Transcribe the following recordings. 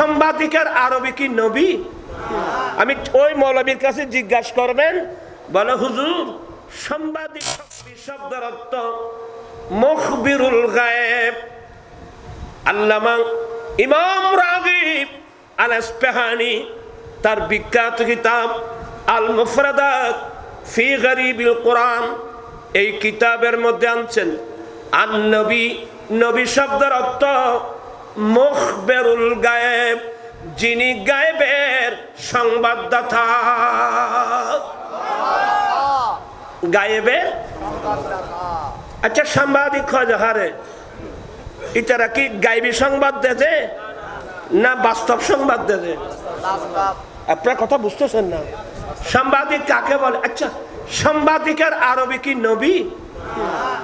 সাংবাদিকের আরবি কি নবী? আমি ওই মৌলবীর কাছে জিজ্ঞাসা করবেন, বলে, হুজুর, সাংবাদিক শব্দের অর্থ মুখবিরুল গায়েব। আল্লামা ইমাম রাগিব আল ইসপাহানি তার বিখ্যাত কিতাব আল মুফরাদাত ফি গরিবিল কোরআন এই কিতাবের মধ্যে আনছেন আন নবী নবী শব্দের মুখবেরুল গায়েব, যিনি গায়েবের সংবাদদাতা। গায়েবের? আচ্ছা সাংবাদিক হারে। ইতারা কি গাইবী সংবাদ দেছে, না বাস্তব সংবাদ দেছে? আপনার কথা বুঝতেছেন না। সাংবাদিক কাকে বলে? আচ্ছা সাংবাদিকের আরবি কি নবী?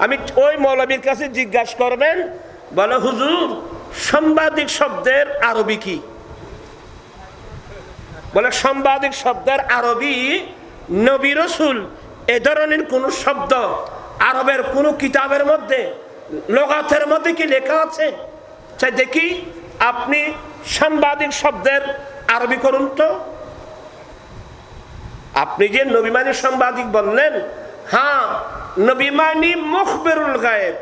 আমি ওই মৌলবীর কাছে জিজ্ঞাসা করবেন, বলে, হুজুর সাংবাদিক শব্দের আরবি কি? বলে সাংবাদিক শব্দের আরবি নবী রসুল, এ ধরনের কোন শব্দ আরবের কোন কিতাবের মধ্যে, লোগাতের মধ্যে কি লেখা আছে? চাই দেখি আপনি সাংবাদিক শব্দের আরবি করুন তো। আপনি যে নবীমানি সাংবাদিক বললেন হ্যাঁ নবীমানি মুখবেরুল গায়েব।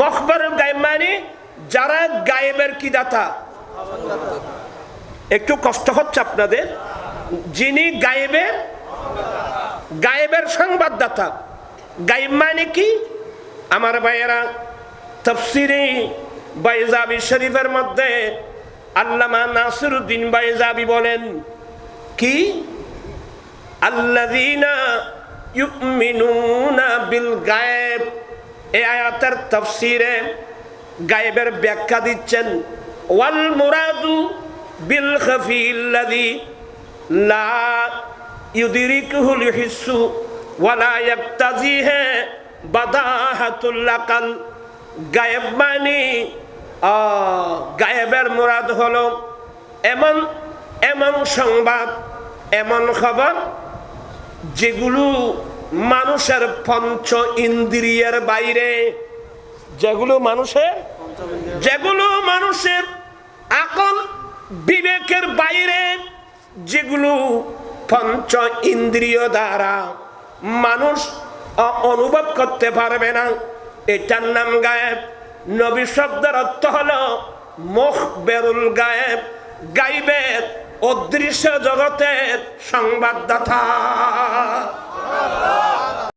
মুখবেরুল গায়েব মানে যারা গায়েবের কি দাতা? একটু কষ্ট হচ্ছে আপনাদের। যিনি গায়েবের গায়েবের সংবাদদাতা। গায়েব মানে কি? আমার ভাইয়েরা, তফসিরে বাইজাবি শরীফের মধ্যে আল্লামা নাসিরুদ্দিন বাইজাবি বলেন, কি? আল্লাযীনা ইউমিনুনা বিল গায়েব। এই আয়াতের তফসিরে গায়েবের ব্যাখ্যা দিচ্ছেন, ওয়াল মুরাদু বিল খাফিল্লাযী লা ইউদরিকুহুল হিসসু ওয়ালা ইয়াক্তাজিহি বাদাহাতুল আকাল গায়েব মানে গায়েবের মুরাদ হলো এমন এমন সংবাদ, এমন খবর যেগুলো মানুষের পঞ্চ ইন্দ্রিয়ের বাইরে যেগুলো মানুষের যেগুলো মানুষের আকল বিবেকের বাইরে, যেগুলো পঞ্চ ইন্দ্রিয় দ্বারা মানুষ অনুভব করতে পারবে না। এটার নাম গায়েব। নবী শব্দের অর্থ হলো মুখ বেরুল গায়েব, গাইবের অদৃশ্য জগতের সংবাদদাতা।